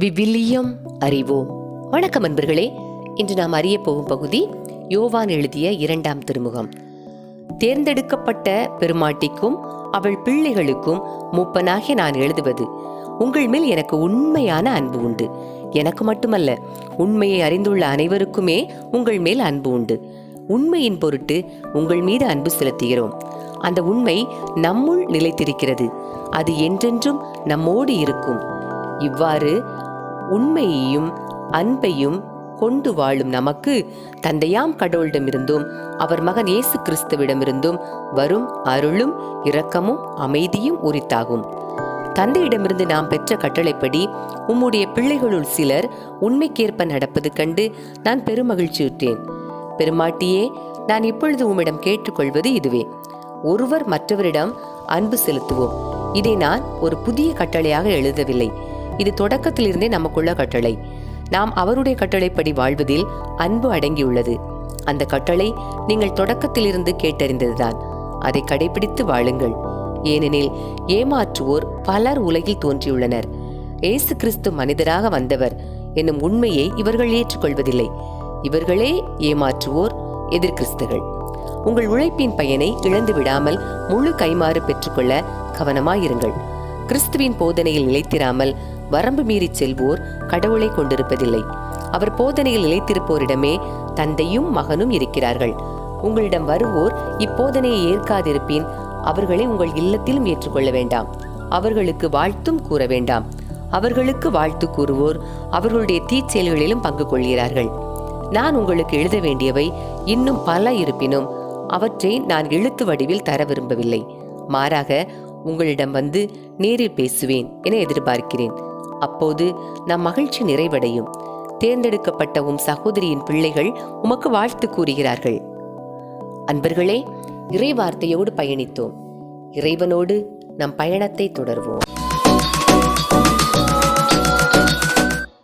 விவிலியம் அறிவோம். வணக்கம் அன்பர்களே. இன்று நாம் அறிய போகும் பகுதி யோவான் எழுதிய இரண்டாம் திருமுகம். தேர்ந்தெடுக்கப்பட்ட பெருமாட்டிக்கும் அவள் பிள்ளைகளுக்கும் மூப்பனாகிய நான் எழுதுவது. உங்கள் மேல் எனக்கு உண்மையான அன்பு உண்டு. எனக்கு மட்டுமல்ல உண்மையை அறிந்துள்ள அனைவருக்குமே உங்கள் மேல் அன்பு உண்டு. உண்மையின் பொருட்டு உங்கள் மீது அன்பு செலுத்துகிறோம். அந்த உண்மை நம்முள் நிலைத்திருக்கிறது. அது என்றென்றும் நம்மோடு இருக்கும். இவ்வாறு உண்மையையும் அன்பையும் கொண்டு வாழும் நமக்கு தந்தையாம் கடவுளிடமிருந்தும் அவர் மகன் இயேசு கிறிஸ்துவிடமிருந்தும் வரும் அருளும் இரக்கமும் அமைதியும் உரித்தாகும். தந்தையிடமிருந்து நாம் பெற்ற கட்டளைப்படி உம்முடைய பிள்ளைகளுள் சிலர் உண்மைக்கேற்ப நடப்பது கண்டு நான் பெருமகிழ்ச்சியுற்றேன். பெருமாட்டியே நான் இப்பொழுது உம்மிடம் கேட்டுக்கொள்வது இதுவே. ஒருவர் மற்றவரிடம் அன்பு செலுத்துவோம். இதை நான் ஒரு புதிய கட்டளையாக எழுதவில்லை. இது தொடக்கத்திலிருந்தே நமக்குள்ள கட்டளை. நாம் அவருடைய கட்டளைப்படி வாழ்வதில் அன்பு அடங்கியுள்ளது. அந்த கட்டளை நீங்கள் தொடக்கத்திலிருந்து கேட்டறிந்ததுதான். அதை கடைபிடித்து வாழுங்கள். ஏனெனில் ஏமாற்றுவோர் பலர் உலகில் தோன்றியுள்ளனர். இயேசு கிறிஸ்து மனிதராக வந்தவர் என்னும் உண்மையை இவர்கள் ஏற்றுக்கொள்வதில்லை. இவர்களே ஏமாற்றுவோர் எதிர்கிறிஸ்துகள். உங்கள் உழைப்பின் பயனை இழந்து விடாமல் முழு கைமாறு பெற்றுக்கொள்ள கவனமாயிருங்கள். கிறிஸ்துவின் போதனையில் நிலைத்திராமல் வரம்பு மீறி செல்வோர் கடவுளை கொண்டிருப்பதில்லை. அவர் போதனையில் நிலைத்திருப்போரிடமே தந்தையும் மகனும் இருக்கிறார்கள். உங்களிடம் வருவோர் இப்போதனையை ஏற்காதிருப்பின். அவர்களை உங்கள் இல்லத்திலும் ஏற்றுக்கொள்ள வேண்டாம். அவர்களுக்கு வாழ்த்தும் கூற வேண்டாம். அவர்களுக்கு வாழ்த்து கூறுவோர் அவர்களுடைய தீச்செயல்களிலும் பங்கு கொள்கிறார்கள். நான் உங்களுக்கு எழுத வேண்டியவை இன்னும் பல இருப்பினும் அவற்றை நான் எழுத்து வடிவில் தர விரும்பவில்லை. மாறாக உங்களிடம் வந்து நேரில் பேசுவேன் என எதிர்பார்க்கிறேன். அப்போது நம் மகிழ்ச்சி நிறைவடையும். தேர்ந்தெடுக்கப்பட்ட உம் சகோதரியின் பிள்ளைகள் உமக்கு வாழ்த்து கூறுகிறார்கள். அன்பர்களே இறை வார்த்தையோடு பயணித்தோம். இறைவனோடு நம் பயணத்தை தொடர்வோம்.